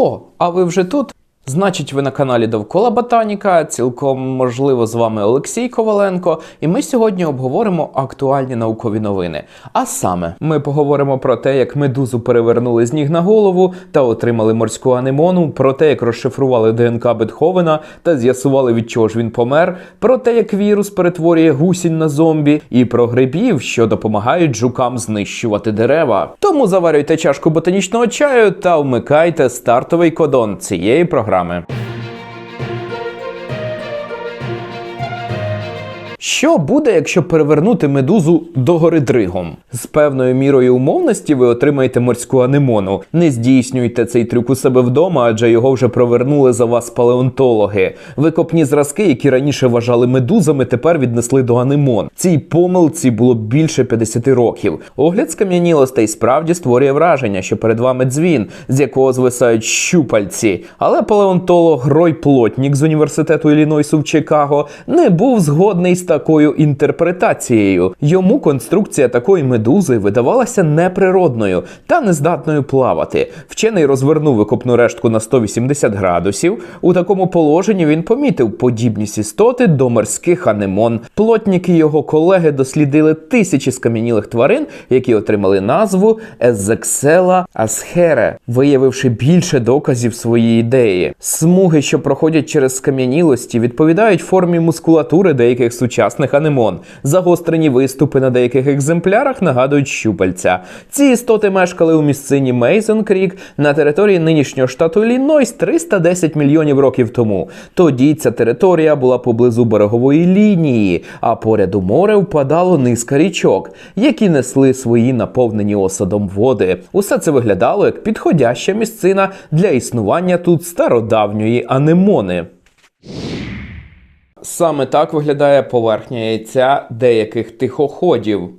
О, а ви вже тут? Значить, ви на каналі Довкола Ботаніка. Цілком можливо з вами Олексій Коваленко, і ми сьогодні обговоримо актуальні наукові новини. А саме, ми поговоримо про те, як медузу перевернули з ніг на голову та отримали морську анемону, про те, як розшифрували ДНК Бетховена та з'ясували, від чого ж він помер, про те, як вірус перетворює гусінь на зомбі, і про грибів, що допомагають жукам знищувати дерева. Тому заварюйте чашку ботанічного чаю та вмикайте стартовий кодон цієї програми. ramy. Що буде, якщо перевернути медузу догори дригом? З певною мірою умовності ви отримаєте морську анемону. Не здійснюйте цей трюк у себе вдома, адже його вже провернули за вас палеонтологи. Викопні зразки, які раніше вважали медузами, тепер віднесли до анемон. Цій помилці було більше 50 років. Огляд скам'янілостей справді створює враження, що перед вами дзвін, з якого звисають щупальці. Але палеонтолог Рой Плотнік з університету Іллінойсу в Чикаго не був згодний з такою інтерпретацією. Йому конструкція такої медузи видавалася неприродною та нездатною плавати. Вчений розвернув викопну рештку на 180 градусів. У такому положенні він помітив подібність істоти до морських анемон. Плотнік і його колеги дослідили тисячі скам'янілих тварин, які отримали назву Езексела асхере, виявивши більше доказів своєї ідеї. Смуги, що проходять через скам'янілості, відповідають формі мускулатури деяких сучасних анемон. Загострені виступи на деяких екземплярах нагадують щупальця. Ці істоти мешкали у місцині Мейсон Крік на території нинішнього штату Іллінойс 310 мільйонів років тому. Тоді ця територія була поблизу берегової лінії, а поряд у море впадало низка річок, які несли свої наповнені осадом води. Усе це виглядало як підходяща місцина для існування тут стародавньої анемони. Саме так виглядає поверхня яйця деяких тихоходів.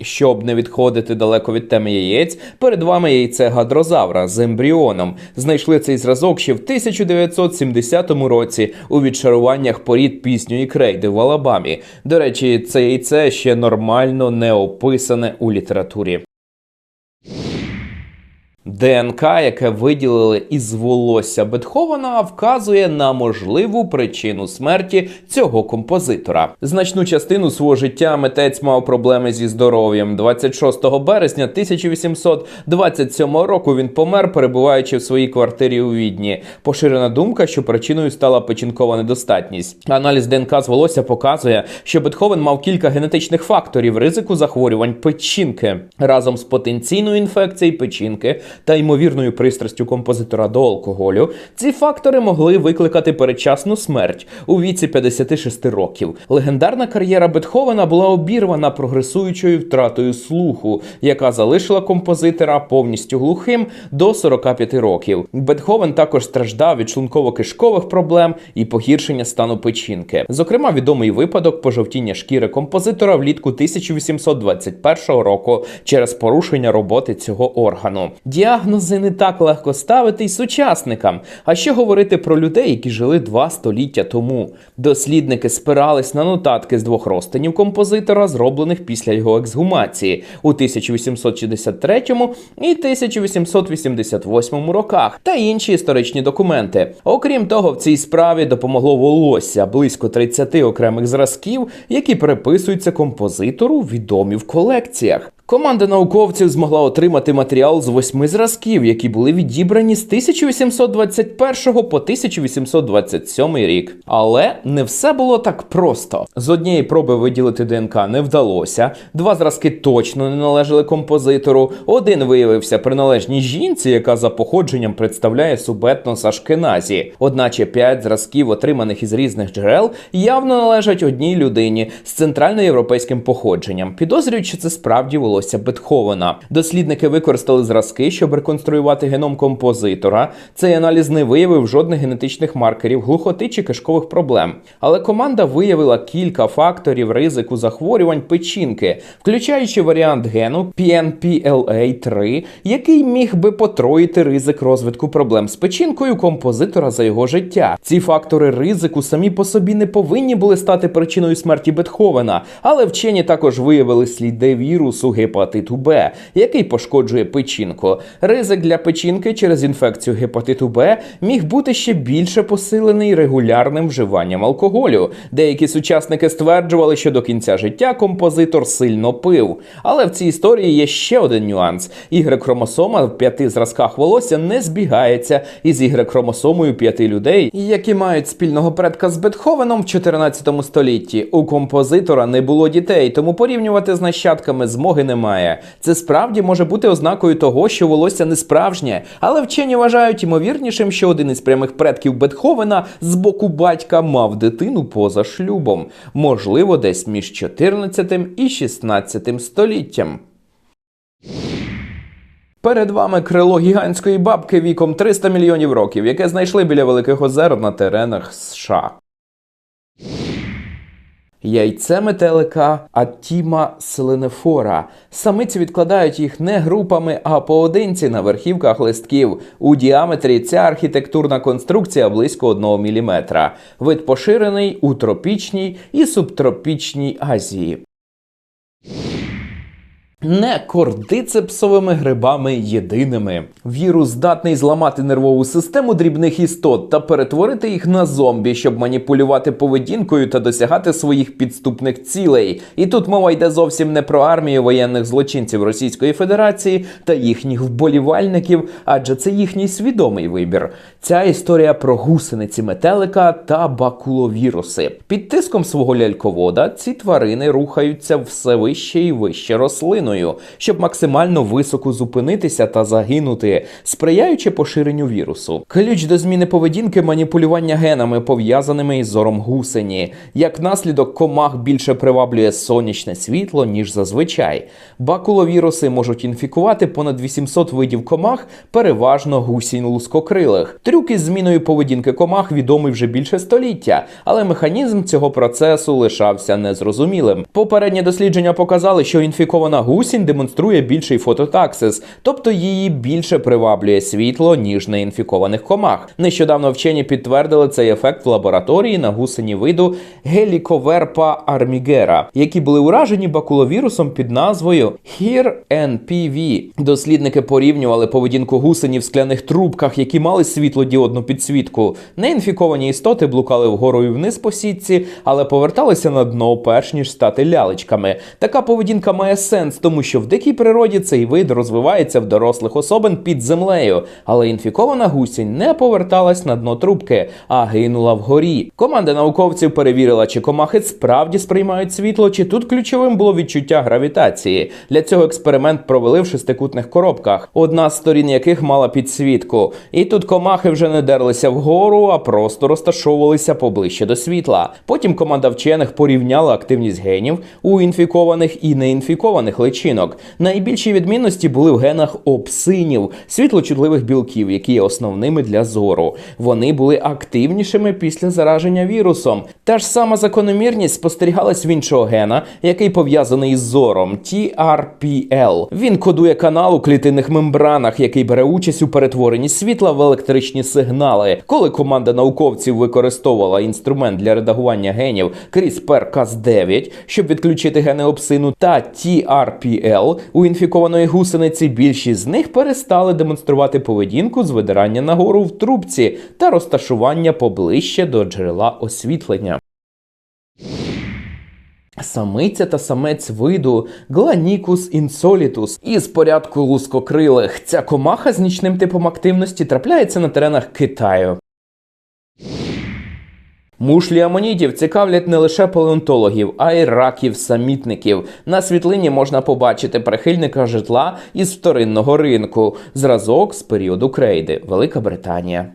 Щоб не відходити далеко від теми яєць, перед вами яйце гадрозавра з ембріоном. Знайшли цей зразок ще в 1970 році у відшаруваннях порід пізньої крейди в Алабамі. До речі, це яйце ще нормально не описане у літературі. ДНК, яке виділили із волосся Бетховена, вказує на можливу причину смерті цього композитора. Значну частину свого життя митець мав проблеми зі здоров'ям. 26 березня 1827 року він помер, перебуваючи в своїй квартирі у Відні. Поширена думка, що причиною стала печінкова недостатність. Аналіз ДНК з волосся показує, що Бетховен мав кілька генетичних факторів ризику захворювань печінки разом з потенційною інфекцією печінки та ймовірною пристрастю композитора до алкоголю, ці фактори могли викликати передчасну смерть у віці 56 років. Легендарна кар'єра Бетховена була обірвана прогресуючою втратою слуху, яка залишила композитора повністю глухим до 45 років. Бетховен також страждав від шлунково-кишкових проблем і погіршення стану печінки. Зокрема, відомий випадок пожовтіння шкіри композитора влітку 1821 року через порушення роботи цього органу. Діагнози не так легко ставити й сучасникам. А що говорити про людей, які жили два століття тому? Дослідники спирались на нотатки з двох розтинів композитора, зроблених після його ексгумації у 1863 і 1888 роках, та інші історичні документи. Окрім того, в цій справі допомогло волосся близько 30 окремих зразків, які переписуються композитору відомі в колекціях. Команда науковців змогла отримати матеріал з восьми зразків, які були відібрані з 1821 по 1827 рік. Але не все було так просто. З однієї проби виділити ДНК не вдалося. Два зразки точно не належали композитору. Один виявився приналежній жінці, яка за походженням представляє субетнос Ашкеназі. Одначе п'ять зразків, отриманих із різних джерел, явно належать одній людині з центральноєвропейським походженням. Підозрюють, що це справді волосся Бетховена. Дослідники використали зразки, щоб реконструювати геном композитора. Цей аналіз не виявив жодних генетичних маркерів глухоти чи кишкових проблем. Але команда виявила кілька факторів ризику захворювань печінки, включаючи варіант гену PNPLA3, який міг би потроїти ризик розвитку проблем з печінкою композитора за його життя. Ці фактори ризику самі по собі не повинні були стати причиною смерті Бетховена, але вчені також виявили сліди вірусу гепатиту Б, який пошкоджує печінку. Ризик для печінки через інфекцію гепатиту Б міг бути ще більше посилений регулярним вживанням алкоголю. Деякі сучасники стверджували, що до кінця життя композитор сильно пив. Але в цій історії є ще один нюанс: ігрек-хромосома в п'яти зразках волосся не збігається із ігрек-хромосомою п'яти людей, які мають спільного предка з Бетховеном в 14 столітті. У композитора не було дітей, тому порівнювати з нащадками змоги немає. Це справді може бути ознакою того, що волосся не справжнє, але вчені вважають ймовірнішим, що один із прямих предків Бетховена з боку батька мав дитину поза шлюбом, можливо, десь між 14 і 16 століттям. Перед вами крило гігантської бабки віком 300 мільйонів років, яке знайшли біля Великих озер на теренах США. Яйце метелика Атіма селенефора. Самиці відкладають їх не групами, а поодинці на верхівках листків. У діаметрі ця архітектурна конструкція близько 1 мм. Вид поширений у тропічній і субтропічній Азії. Не кордицепсовими грибами єдиними. Вірус здатний зламати нервову систему дрібних істот та перетворити їх на зомбі, щоб маніпулювати поведінкою та досягати своїх підступних цілей. І тут мова йде зовсім не про армію воєнних злочинців Російської Федерації та їхніх вболівальників, адже це їхній свідомий вибір. Ця історія про гусениці метелика та бакуловіруси. Під тиском свого ляльковода ці тварини рухаються все вище і вище рослин щоб максимально високо зупинитися та загинути, сприяючи поширенню вірусу. Ключ до зміни поведінки маніпулювання генами, пов'язаними із зором гусені. Як наслідок, комах більше приваблює сонячне світло, ніж зазвичай. Бакуловіруси можуть інфікувати понад 800 видів комах, переважно гусінь лускокрилих. Трюк із зміною поведінки комах відомий вже більше століття, але механізм цього процесу лишався незрозумілим. Попередні дослідження показали, що інфікована гусінь гусінь демонструє більший фототаксис, тобто її більше приваблює світло, ніж неінфікованих комах. Нещодавно вчені підтвердили цей ефект в лабораторії на гусені виду Геліковерпа армігера, які були уражені бакуловірусом під назвою HERE NPV. Дослідники порівнювали поведінку гусені в скляних трубках, які мали світлодіодну підсвітку. Неінфіковані істоти блукали вгору і вниз по сітці, але поверталися на дно, перш ніж стати лялечками. Така поведінка має сенс тому що в дикій природі цей вид розвивається в дорослих особин під землею, але інфікована гусінь не поверталась на дно трубки, а гинула вгорі. Команда науковців перевірила, чи комахи справді сприймають світло, чи тут ключовим було відчуття гравітації. Для цього експеримент провели в шестикутних коробках, одна з сторін яких мала підсвітку. І тут комахи вже не дерлися вгору, а просто розташовувалися поближче до світла. Потім команда вчених порівняла активність генів у інфікованих і неінфікованих личинок личинок. Найбільші відмінності були в генах опсинів, світлочутливих білків, які є основними для зору. Вони були активнішими після зараження вірусом. Та ж сама закономірність спостерігалась в іншого гена, який пов'язаний із зором TRPL. Він кодує канал у клітинних мембранах, який бере участь у перетворенні світла в електричні сигнали. Коли команда науковців використовувала інструмент для редагування генів CRISPR-Cas9, щоб відключити гени опсину та TRPL, PL у інфікованої гусениці більшість з них перестали демонструвати поведінку з видирання нагору в трубці та розташування поближче до джерела освітлення. Самиця та самець виду Гланікус інсолітус із порядку лускокрилих. Ця комаха з нічним типом активності трапляється на теренах Китаю. Мушлі амонітів цікавлять не лише палеонтологів, а й раків-самітників. На світлині можна побачити прихильника житла із вторинного ринку, зразок з періоду крейди, Велика Британія.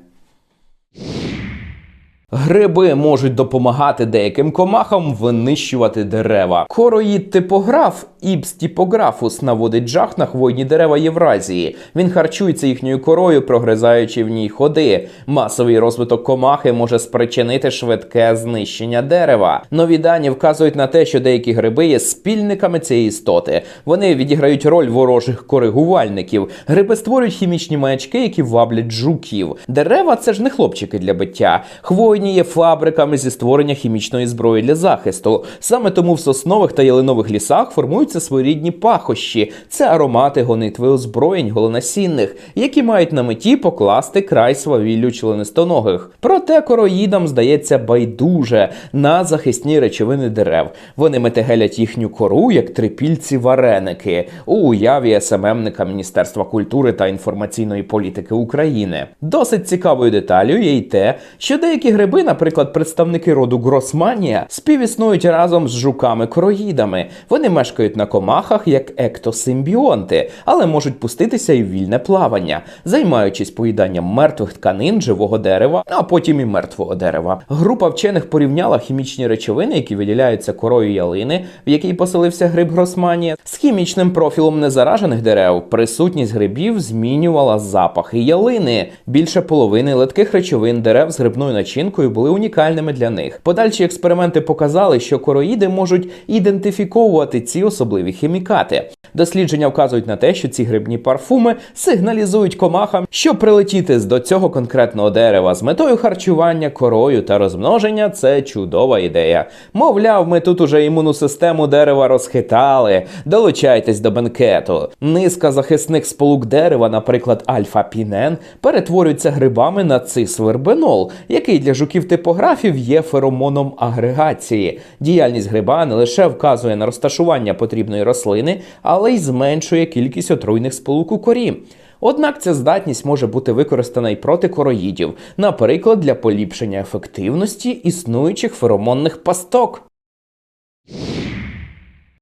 Гриби можуть допомагати деяким комахам винищувати дерева. Короїд типограф Іпс типографус наводить жах на хвойні дерева Євразії. Він харчується їхньою корою, прогризаючи в ній ходи. Масовий розвиток комахи може спричинити швидке знищення дерева. Нові дані вказують на те, що деякі гриби є спільниками цієї істоти. Вони відіграють роль ворожих коригувальників. Гриби створюють хімічні маячки, які ваблять жуків. Дерева це ж не хлопчики для биття. Хвойні сьогодні є фабриками зі створення хімічної зброї для захисту. Саме тому в соснових та ялинових лісах формуються своєрідні пахощі. Це аромати гонитви озброєнь голонасінних, які мають на меті покласти край свавіллю членистоногих. Проте короїдам здається байдуже на захисні речовини дерев. Вони метегелять їхню кору як трипільці вареники у уяві СММника Міністерства культури та інформаційної політики України. Досить цікавою деталю є й те, що деякі гриби, наприклад, представники роду Гросманія, співіснують разом з жуками-короїдами. Вони мешкають на комахах як ектосимбіонти, але можуть пуститися і в вільне плавання, займаючись поїданням мертвих тканин живого дерева, а потім і мертвого дерева. Група вчених порівняла хімічні речовини, які виділяються корою ялини, в якій поселився гриб Гросманія, з хімічним профілом незаражених дерев. Присутність грибів змінювала запахи ялини. Більше половини летких речовин дерев з грибною начинкою були унікальними для них. Подальші експерименти показали, що короїди можуть ідентифіковувати ці особливі хімікати. Дослідження вказують на те, що ці грибні парфуми сигналізують комахам, що прилетіти до цього конкретного дерева з метою харчування корою та розмноження це чудова ідея. Мовляв, ми тут уже імунну систему дерева розхитали. Долучайтесь до бенкету. Низка захисних сполук дерева, наприклад, альфа-пінен, перетворюються грибами на цисвербенол, який для жуків типографів є феромоном агрегації. Діяльність гриба не лише вказує на розташування потрібної рослини, але й зменшує кількість отруйних сполук у корі. Однак ця здатність може бути використана й проти короїдів, наприклад, для поліпшення ефективності існуючих феромонних пасток.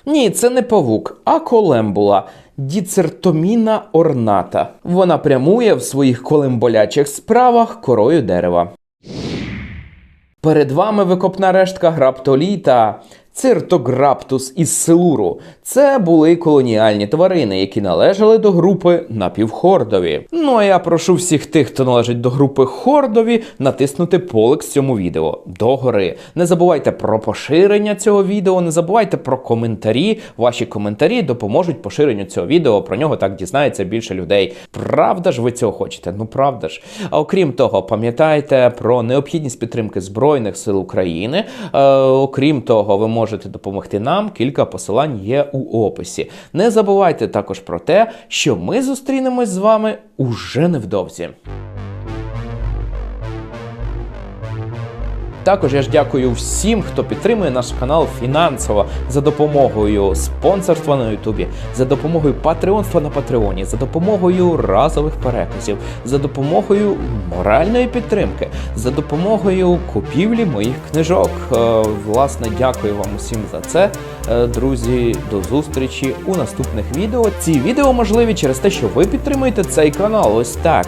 Ні, це не павук, а колембула. Діцертоміна орната. Вона прямує в своїх колемболячих справах корою дерева. Перед вами викопна рештка граптоліта. Циртограптус із Силуру. Це були колоніальні тварини, які належали до групи напівхордові. Ну а я прошу всіх тих, хто належить до групи хордові, натиснути полик з цьому відео догори. Не забувайте про поширення цього відео, не забувайте про коментарі. Ваші коментарі допоможуть поширенню цього відео. Про нього так дізнається більше людей. Правда ж ви цього хочете? Ну правда ж. А окрім того, пам'ятайте про необхідність підтримки Збройних сил України. Е, окрім того, ви можете допомогти нам. Кілька посилань є у описі. Не забувайте також про те, що ми зустрінемось з вами уже невдовзі. Також я ж дякую всім, хто підтримує наш канал фінансово за допомогою спонсорства на Ютубі, за допомогою патреонства на Патреоні, за допомогою разових переказів, за допомогою моральної підтримки, за допомогою купівлі моїх книжок. Е, Власне, дякую вам усім за це. Е, Друзі, до зустрічі у наступних відео. Ці відео можливі через те, що ви підтримуєте цей канал. Ось так.